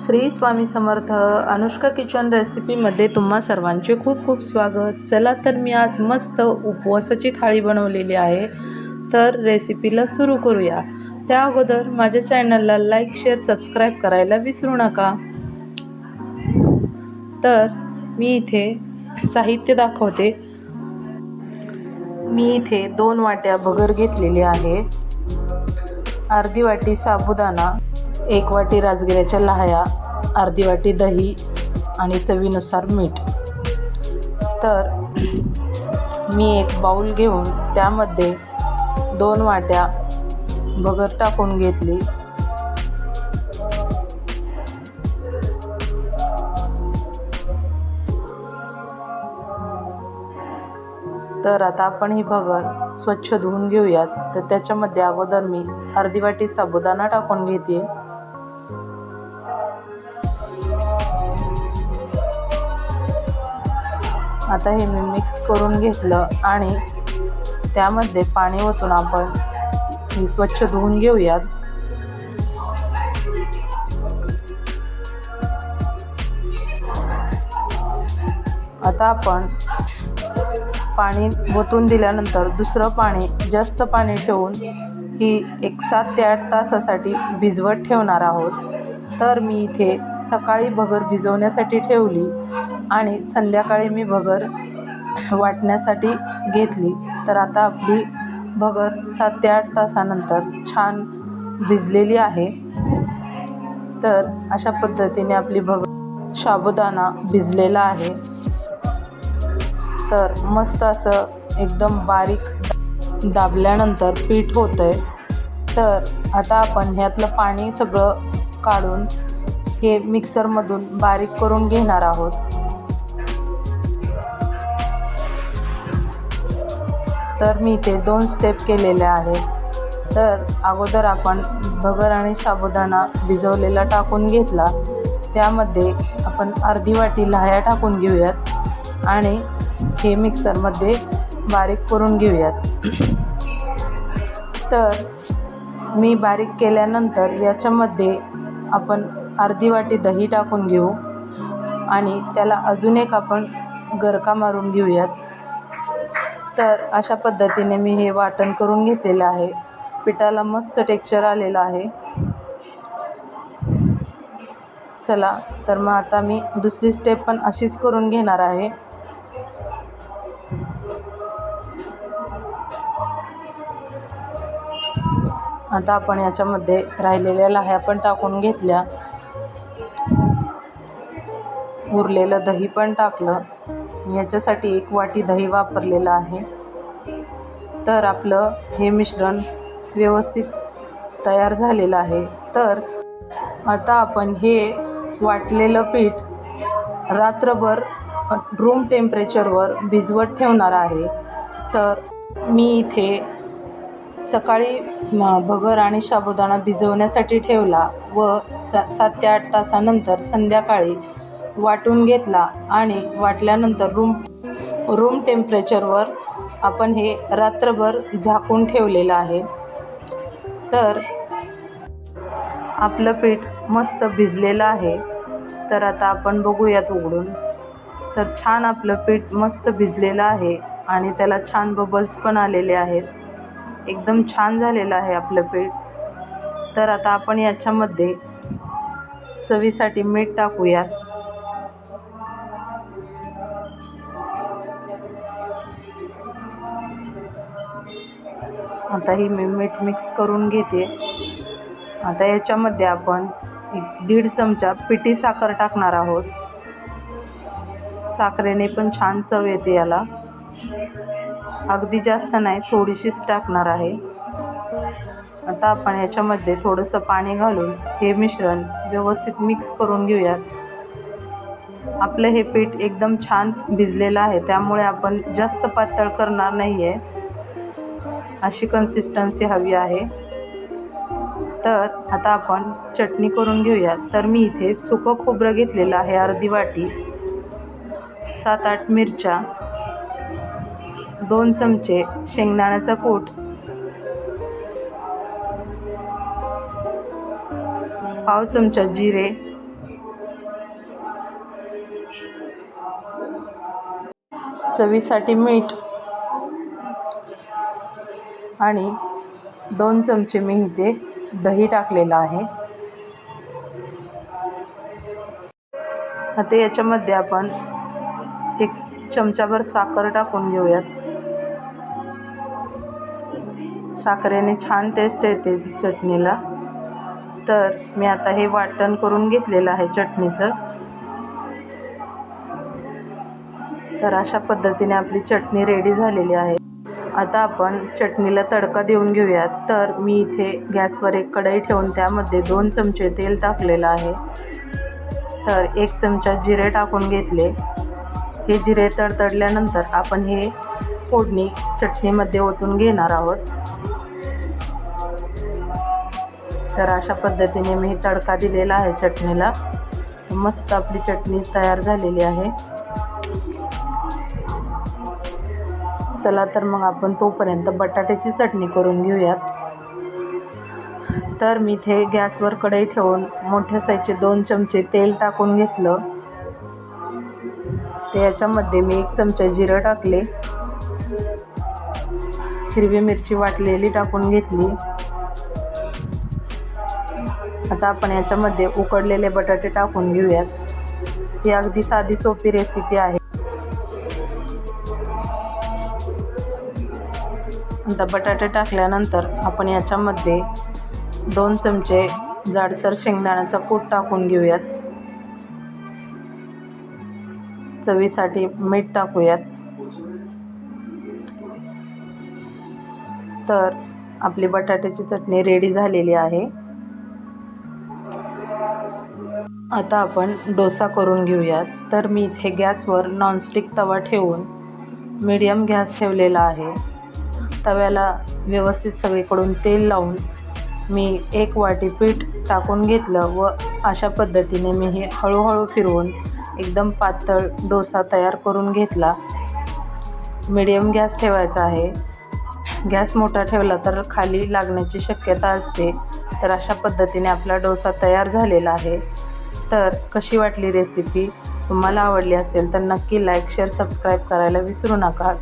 Shri Swami Samarth Anushka kitchen रेसिपीमध्ये तुम्हा सर्वांचे खूप खूप स्वागत. चला तर मी आज मस्त उपवासाची थाळी बनवलेली आहे. तर रेसिपीला सुरू करूया. त्या अगोदर माझ्या चॅनलला लाईक शेअर सबस्क्राईब करायला विसरू नका. तर मी इथे साहित्य दाखवते. मी इथे दोन वाट्या भगर घेतलेली आहे. अर्धी वाटी साबुदाणा. एक वाटी राजगिऱ्याच्या लाह्या अर्धी वाटी दही आणि चवीनुसार मीठ. तर मी एक बाऊल घेऊन त्यामध्ये दोन वाट्या भगर टाकून घेतली. तर आता आपण ही भगर स्वच्छ धुवून घेऊयात. तर त्याच्यामध्ये अगोदर मी अर्धी वाटी साबुदाणा टाकून घेते. आता हे मी मिक्स करून घेतलं आणि त्यामध्ये पाणी ओतून आपण ही स्वच्छ धुवून घेऊयात. आता आपण पाणी ओतून दिल्यानंतर दुसरं पाणी जास्त पाणी ठेवून ही एक सात ते आठ तासासाठी भिजवत ठेवणार आहोत. तर मी इथे सकाळी भगर भिजवण्यासाठी ठेवली आणि संध्याकाळी मी भगर वाटण्यासाठी घेतली. तर आता आपली भगर सात ते आठ तासानंतर छान भिजलेली आहे. तर अशा पद्धतीने आपली भगर साबुदाणा भिजलेला आहे. तर मस्त असं एकदम बारीक दाबल्यानंतर पीठ होतं आहे तर आता आपण ह्यातलं पाणी सगळं काढून हे मिक्सरमधून बारीक करून घेणार आहोत. तर मी ते दोन स्टेप केलेले आहेत. तर अगोदर आपण भगर आणि साबुदाणा भिजवलेला टाकून घेतला. त्यामध्ये आपण अर्धी वाटी लाह्या टाकून घेऊयात आणि हे मिक्सरमध्ये बारीक करून घेऊयात. तर मी बारीक केल्यानंतर याच्यामध्ये आपण अर्धी वाटी दही टाकून घेऊ आणि त्याला अजून एक आपण गरका मारून घेऊयात. तर अशा पद्धतीने मी हे वाटण करून घेतलेलं आहे. पिठाला मस्त टेक्स्चर आलेलं आहे. चला तर मग आता मी दुसरी स्टेप पण अशीच करून घेणार आहे. आता आपण याच्यामध्ये राहिलेल्या लाह्या पण टाकून घेतल्या. उरलेलं दही पण टाकलं. याच्यासाठी एक वाटी दही वापरलेलं आहे. तर आपलं हे मिश्रण व्यवस्थित तयार झालेलं आहे. तर आता आपण हे वाटलेलं पीठ रात्रभर रूम टेम्परेचरवर भिजवत ठेवणार आहे. तर मी इथे सकाळी भगर आणि साबुदाणा भिजवण्यासाठी ठेवला व सा सात ते आठ तासानंतर संध्याकाळी वाटून घेतला आणि वाटल्यानंतर रूम रूम टेम्परेचरवर आपण हे रात्रभर झाकून ठेवलेलं आहे. तर आपलं पीठ मस्त भिजलेलं आहे. तर आता आपण बघूयात उघडून. तर छान आपलं पीठ मस्त भिजलेलं आहे आणि त्याला छान बबल्स पण आलेले आहेत. एकदम छान झालेलं आहे आपलं पीठ. तर आता आपण याच्यामध्ये चवीसाठी मीठ टाकूयात. आता ही मी मीठ मिक्स करून घेते. आता याच्यामध्ये आपण एक दीड चमचा पिठी साखर टाकणार आहोत. साखरेने पण छान चव येते याला. अगदी जास्त नाही थोडीशीच टाकणार आहे. आता आपण याच्यामध्ये थोडंसं पाणी घालून हे मिश्रण व्यवस्थित मिक्स करून घेऊयात. आपलं हे पीठ एकदम छान भिजलेलं आहे त्यामुळे आपण जास्त पातळ करणार नाही आहे अशी कन्सिस्टन्सी हवी आहे. तर आता आपण चटणी करून घेऊयात. तर मी इथे सुकं खोबरं घेतलेलं आहे अर्धी वाटी सात आठ मिरच्या दोन चमचे शेंगदाण्याचा कोट. पाव चमचा जिरे. चवीसाठी मीठ. आणि दोन चमचे मी इथे दही टाकलेलं आहे. आता याच्यामध्ये आपण एक चमचाभर साखर टाकून घेऊयात. साखरेने छान टेस्ट येते चटणीला. तर मी आता हे वाटण करून घेतलेलं आहे चटणीचं. तर अशा पद्धतीने आपली चटणी रेडी झालेली आहे. आता आपण चटणीला तडका देऊन घेऊयात. तर मी इथे गॅसवर एक कढई ठेवून त्यामध्ये दोन चमचे तेल टाकलेलं आहे. तर एक चमचा जिरे टाकून घेतले. हे जिरे तडतडल्यानंतर आपण हे फोडणी चटणीमध्ये ओतून घेणार आहोत. तर अशा पद्धतीने मी तडका दिलेला आहे चटणीला. मस्त आपली चटणी तयार झालेली आहे. चला तर मग आपण तोपर्यंत बटाट्याची चटणी करून घेऊयात. तर मी इथे गॅसवर कढई ठेवून मोठ्या साईजचे दोन चमचे तेल टाकून घेतलं. ते याच्यामध्ये मी एक चमचा जिरं टाकले. हिरवी मिरची वाटलेली टाकून घेतली. आता आपण याच्यामध्ये उकडलेले बटाटे टाकून घेऊयात. ही अगदी साधी सोपी रेसिपी आहे. आता बटाटे टाकल्यानंतर आपण याच्यामध्ये दोन चमचे जाडसर शेंगदाण्याचा कूट टाकून घेऊयात. चवीसाठी मीठ टाकूयात. तर आपली बटाट्याची चटणी रेडी झालेली आहे. आता आपण डोसा करून घेऊयात. तर मी इथे गॅसवर नॉनस्टिक तवा ठेवून मीडियम गॅस ठेवलेला आहे. तव्याला व्यवस्थित सगळीकडून तेल लावून मी एक वाटी पीठ टाकून घेतलं व अशा पद्धतीने मी हे हळूहळू फिरवून एकदम पातळ डोसा तयार करून घेतला. मीडियम गॅस ठेवायचा आहे. गॅस मोठा ठेवला तर खाली लागण्याची शक्यता असते. तर अशा पद्धतीने आपला डोसा तयार झालेला आहे. तर कशी वाटली रेसिपी तुम्हाला आवडली असेल तर नक्की लाईक शेअर सबस्क्राईब करायला विसरू नका.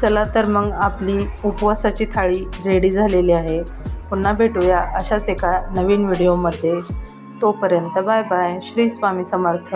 चला तर मग आपली उपवासाची थाळी रेडी झालेली आहे. पुन्हा भेटूया अशाच एका नवीन व्हिडिओमध्ये तोपर्यंत बाय बाय श्री स्वामी समर्थ.